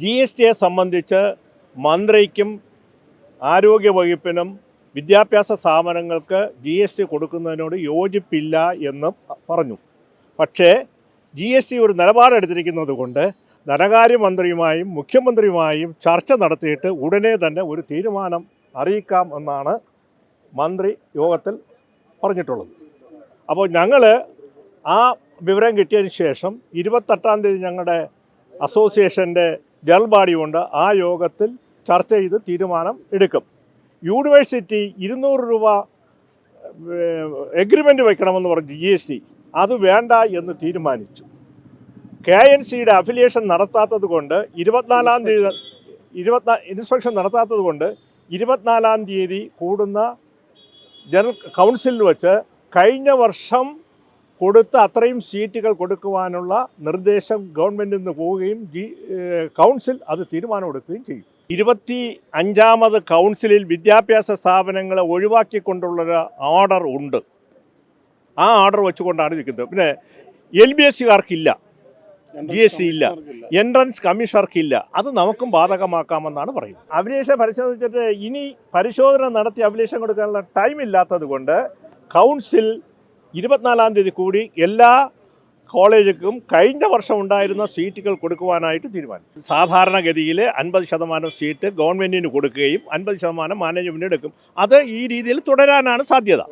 G S ടിയെ സംബന്ധിച്ച് മന്ത്രിക്കും ആരോഗ്യ വകുപ്പിനും വിദ്യാഭ്യാസ സ്ഥാപനങ്ങൾക്ക് ജി എസ് ടി കൊടുക്കുന്നതിനോട് യോജിപ്പില്ല എന്ന് പറഞ്ഞു. പക്ഷേ ജി എസ് ടി ഒരു നിലപാടെടുത്തിരിക്കുന്നത് കൊണ്ട് ധനകാര്യമന്ത്രിയുമായും മുഖ്യമന്ത്രിയുമായും ചർച്ച നടത്തിയിട്ട് ഉടനെ തന്നെ ഒരു തീരുമാനം അറിയിക്കാം എന്നാണ് മന്ത്രി യോഗത്തിൽ പറഞ്ഞിട്ടുള്ളത്. അപ്പോൾ ഞങ്ങൾ ആ വിവരം കിട്ടിയതിന് ശേഷം ഇരുപത്തെട്ടാം തീയതി ഞങ്ങളുടെ അസോസിയേഷന്റെ ജനറൽ ബോഡിയുണ്ട് ആ യോഗത്തിൽ ചർച്ച ചെയ്ത് തീരുമാനം എടുക്കും. യൂണിവേഴ്സിറ്റി ഇരുന്നൂറ് രൂപ എഗ്രിമെന്റ് വയ്ക്കണമെന്ന് പറഞ്ഞു ജി എസ് ടി അത് വേണ്ട എന്ന് തീരുമാനിച്ചു. കെ എൻ സിയുടെ അഫിലിയേഷൻ നടത്താത്തത് കൊണ്ട് ഇരുപത്തിനാലാം തീയതി ഇരുപത്തിനാ ഇൻസ്പെക്ഷൻ നടത്താത്തത് കൊണ്ട് ഇരുപത്തിനാലാം തീയതി കൂടുന്ന ജനറൽ കൗൺസിലിൽ വെച്ച് കഴിഞ്ഞ വർഷം കൊടുത്ത അത്രയും സീറ്റുകൾ കൊടുക്കുവാനുള്ള നിർദ്ദേശം ഗവൺമെന്റിൽ നിന്ന് പോവുകയും ജി കൗൺസിൽ അത് തീരുമാനമെടുക്കുകയും ചെയ്യും. ഇരുപത്തി അഞ്ചാമത് കൗൺസിലിൽ വിദ്യാഭ്യാസ സ്ഥാപനങ്ങളെ ഒഴിവാക്കിക്കൊണ്ടുള്ളൊരു ഓർഡർ ഉണ്ട്. ആ ഓർഡർ വെച്ചുകൊണ്ടാണ് ഇരിക്കുന്നത്. പിന്നെ എൽ ബി എസ് സിക്കാർക്കില്ല. ജി എസ് ടി ഇല്ല. എൻട്രൻസ് കമ്മീഷണർക്കില്ല. അത് നമുക്കും ബാധകമാക്കാമെന്നാണ് പറയുന്നത്. അഭിലേഷം പരിശോധിച്ചിട്ട് ഇനി പരിശോധന നടത്തി അഭിലേഷം കൊടുക്കാനുള്ള ടൈം ഇല്ലാത്തത് കൊണ്ട് കൗൺസിൽ ഇരുപത്തിനാലാം തീയതി കൂടി എല്ലാ കോളേജുക്കും കഴിഞ്ഞ വർഷം ഉണ്ടായിരുന്ന സീറ്റുകൾ കൊടുക്കുവാനായിട്ട് തീരുമാനിച്ചു. സാധാരണഗതിയിൽ അൻപത് ശതമാനം സീറ്റ് ഗവൺമെന്റിന് കൊടുക്കുകയും അൻപത് ശതമാനം മാനേജ്മെന്റ് എടുക്കും. അത് ഈ രീതിയിൽ തുടരാനാണ് സാധ്യത.